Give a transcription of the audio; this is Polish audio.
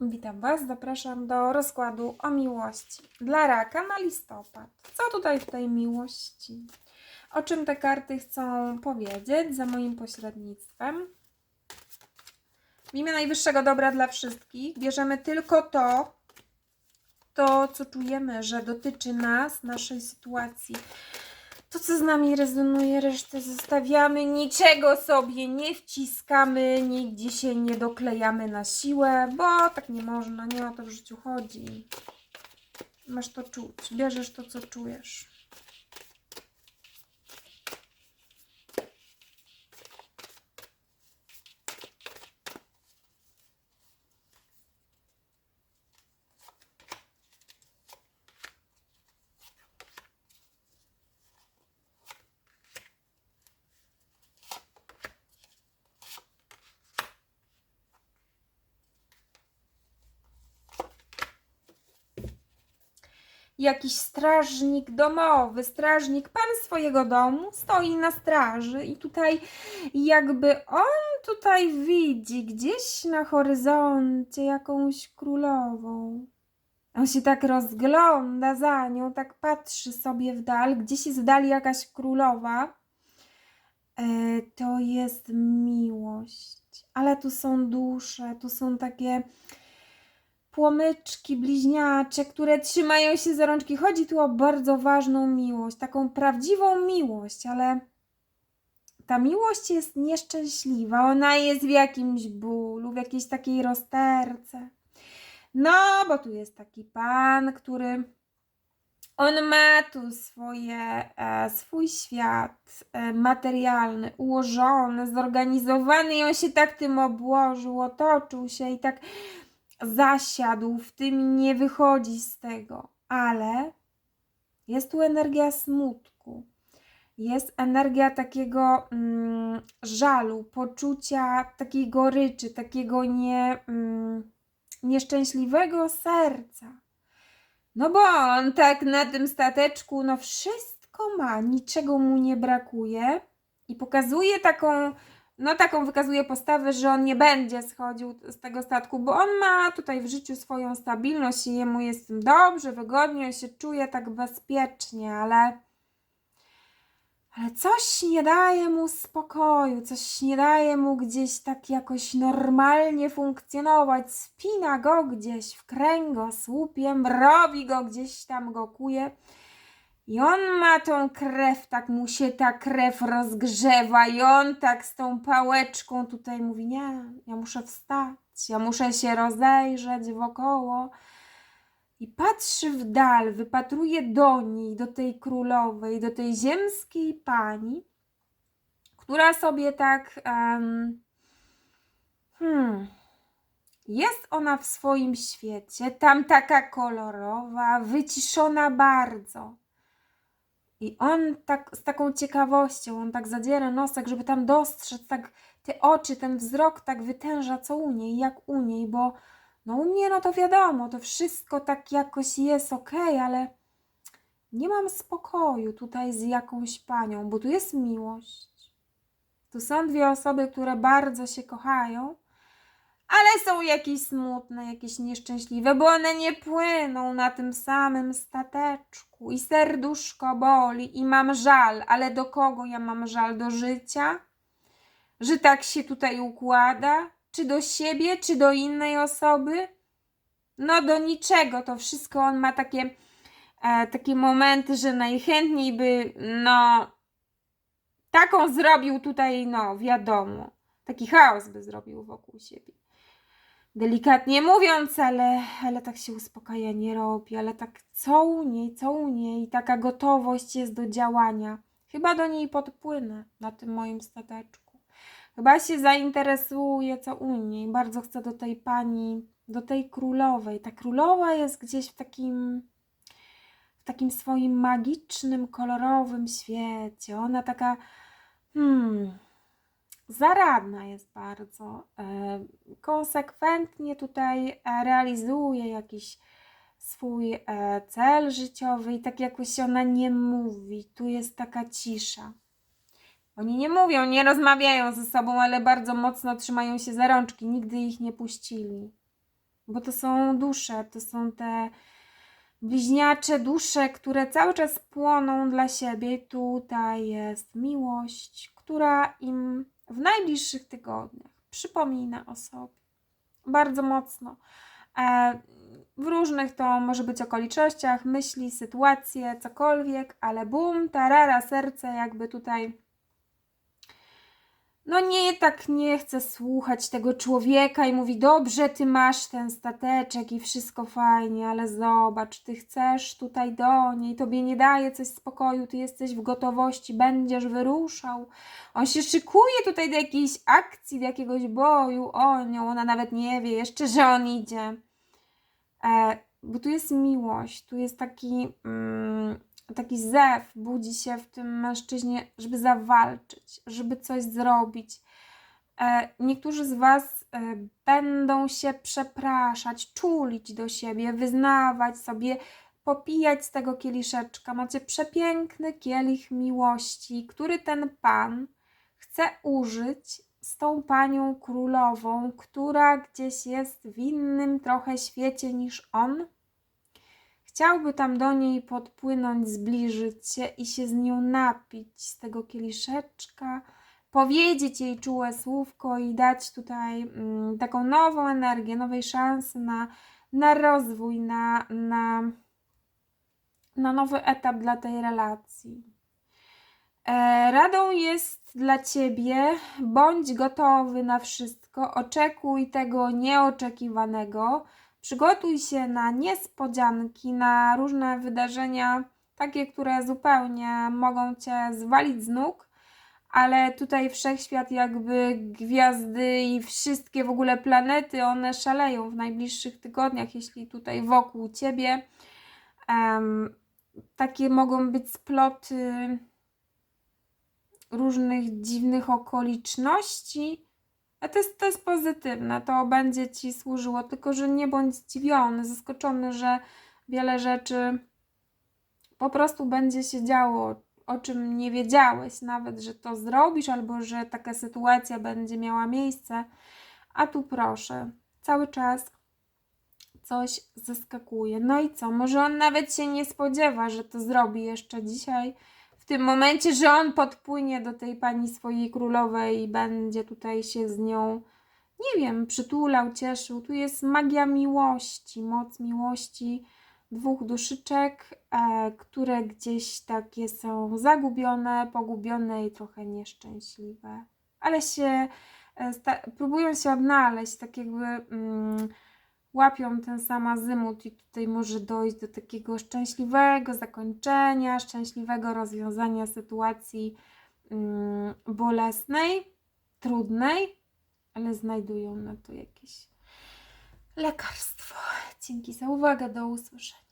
Witam Was, zapraszam do rozkładu o miłości dla raka na listopad. Co tutaj w tej miłości? O czym te karty chcą powiedzieć za moim pośrednictwem? W imię najwyższego dobra dla wszystkich bierzemy tylko to, to co czujemy, że dotyczy nas, naszej sytuacji. To, co z nami rezonuje, resztę zostawiamy, niczego sobie nie wciskamy, nigdzie się nie doklejamy na siłę, bo tak nie można, nie o to w życiu chodzi. Masz to czuć, bierzesz to, co czujesz. Jakiś strażnik domowy, strażnik, pan swojego domu, stoi na straży i tutaj jakby on tutaj widzi gdzieś na horyzoncie jakąś królową. On się tak rozgląda za nią, tak patrzy sobie w dal, gdzieś jest w dali jakaś królowa. E, to jest miłość, ale tu są dusze, tu są takie płomyczki, bliźniacze, które trzymają się za rączki. Chodzi tu o bardzo ważną miłość, taką prawdziwą miłość, ale ta miłość jest nieszczęśliwa. Ona jest w jakimś bólu, w jakiejś takiej rozterce. No, bo tu jest taki pan, który on ma tu swoje, e, swój świat e, materialny, ułożony, zorganizowany i on się tak tym obłożył, otoczył się i tak zasiadł w tym i nie wychodzi z tego, ale jest tu energia smutku, jest energia takiego mm, żalu, poczucia takiej goryczy, takiego nie, mm, nieszczęśliwego serca. No bo on tak na tym stateczku, no wszystko ma, niczego mu nie brakuje i pokazuje taką no taką wykazuje postawę, że on nie będzie schodził z tego statku, bo on ma tutaj w życiu swoją stabilność i jemu jest tym dobrze, wygodnie, on się czuje tak bezpiecznie, ale ale coś nie daje mu spokoju, coś nie daje mu gdzieś tak jakoś normalnie funkcjonować, spina go gdzieś w kręgosłupiem, robi go gdzieś tam, go kuje. I on ma tą krew, tak mu się ta krew rozgrzewa i on tak z tą pałeczką tutaj mówi, nie, ja muszę wstać, ja muszę się rozejrzeć wokoło. I patrzy w dal, wypatruje do niej, do tej królowej, do tej ziemskiej pani, która sobie tak, um, hmm, jest ona w swoim świecie, tam taka kolorowa, wyciszona bardzo. I on tak z taką ciekawością, on tak zadziera nosek, żeby tam dostrzec, tak te oczy, ten wzrok tak wytęża, co u niej, jak u niej, bo no u mnie no to wiadomo, to wszystko tak jakoś jest okej, ale nie mam spokoju tutaj z jakąś panią, bo tu jest miłość. Tu są dwie osoby, które bardzo się kochają, ale są jakieś smutne, jakieś nieszczęśliwe, bo one nie płyną na tym samym stateczku i serduszko boli i mam żal, ale do kogo ja mam żal? Do życia? Że tak się tutaj układa? Czy do siebie, czy do innej osoby? No do niczego, to wszystko on ma takie, e, takie momenty, że najchętniej by, no, taką zrobił tutaj, no, wiadomo, taki chaos by zrobił wokół siebie delikatnie mówiąc, ale, ale tak się uspokajanie robi, ale tak co u niej, co u niej, taka gotowość jest do działania. Chyba do niej podpłynę na tym moim stateczku. Chyba się zainteresuje, co u niej. Bardzo chcę do tej pani, do tej królowej. Ta królowa jest gdzieś w takim, w takim swoim magicznym, kolorowym świecie. Ona taka, hmm, zaradna jest bardzo. e, Konsekwentnie tutaj e, realizuje jakiś swój e, cel życiowy i tak jakoś ona nie mówi. Tu jest taka cisza. Oni nie mówią, nie rozmawiają ze sobą, ale bardzo mocno trzymają się za rączki. Nigdy ich nie puścili. bo to są dusze, to są te bliźniacze dusze, które cały czas płoną dla siebie. Tutaj jest miłość, która im w najbliższych tygodniach przypomina o sobie bardzo mocno. E, w różnych to może być okolicznościach, myśli, sytuacje, cokolwiek, ale bum, tarara, serce jakby tutaj no nie, tak nie chce słuchać tego człowieka i mówi, dobrze, ty masz ten stateczek i wszystko fajnie, ale zobacz, ty chcesz tutaj do niej, tobie nie daje coś spokoju, ty jesteś w gotowości, będziesz wyruszał. On się szykuje tutaj do jakiejś akcji, do jakiegoś boju o nią, ona nawet nie wie jeszcze, że on idzie. E, bo tu jest miłość, tu jest taki... Mm, taki zew budzi się w tym mężczyźnie, żeby zawalczyć, żeby coś zrobić. E, Niektórzy z Was e, będą się przepraszać, czulić do siebie, wyznawać sobie, popijać z tego kieliszeczka. Macie przepiękny kielich miłości, który ten Pan chce użyć z tą panią królową, która gdzieś jest w innym trochę świecie niż on. Chciałby tam do niej podpłynąć, zbliżyć się i się z nią napić z tego kieliszeczka, powiedzieć jej czułe słówko i dać tutaj mm, taką nową energię, nowej szansy na, na rozwój, na, na, na nowy etap dla tej relacji. E, radą jest dla ciebie, bądź gotowy na wszystko, oczekuj tego nieoczekiwanego Przygotuj się na niespodzianki, na różne wydarzenia, takie, które zupełnie mogą cię zwalić z nóg, ale tutaj wszechświat, jakby gwiazdy i wszystkie w ogóle planety, one szaleją w najbliższych tygodniach, jeśli tutaj wokół ciebie. Um, takie mogą być sploty różnych dziwnych okoliczności a to jest, to jest pozytywne, to będzie Ci służyło, tylko że nie bądź zdziwiony, zaskoczony, że wiele rzeczy po prostu będzie się działo, o czym nie wiedziałeś nawet, że to zrobisz, albo że taka sytuacja będzie miała miejsce. A tu proszę, cały czas coś zaskakuje. No i co? Może on nawet się nie spodziewa, że to zrobi jeszcze dzisiaj tym momencie, że on podpłynie do tej pani swojej królowej i będzie tutaj się z nią, nie wiem, przytulał, cieszył. Tu jest magia miłości, moc miłości dwóch duszyczek, e, które gdzieś takie są zagubione, pogubione i trochę nieszczęśliwe. Ale się e, próbują się odnaleźć, tak jakby. Mm, łapią ten sam azymut i tutaj może dojść do takiego szczęśliwego zakończenia, szczęśliwego rozwiązania sytuacji mm, bolesnej, trudnej, ale znajdują na to jakieś lekarstwo. Dzięki za uwagę, do usłyszenia.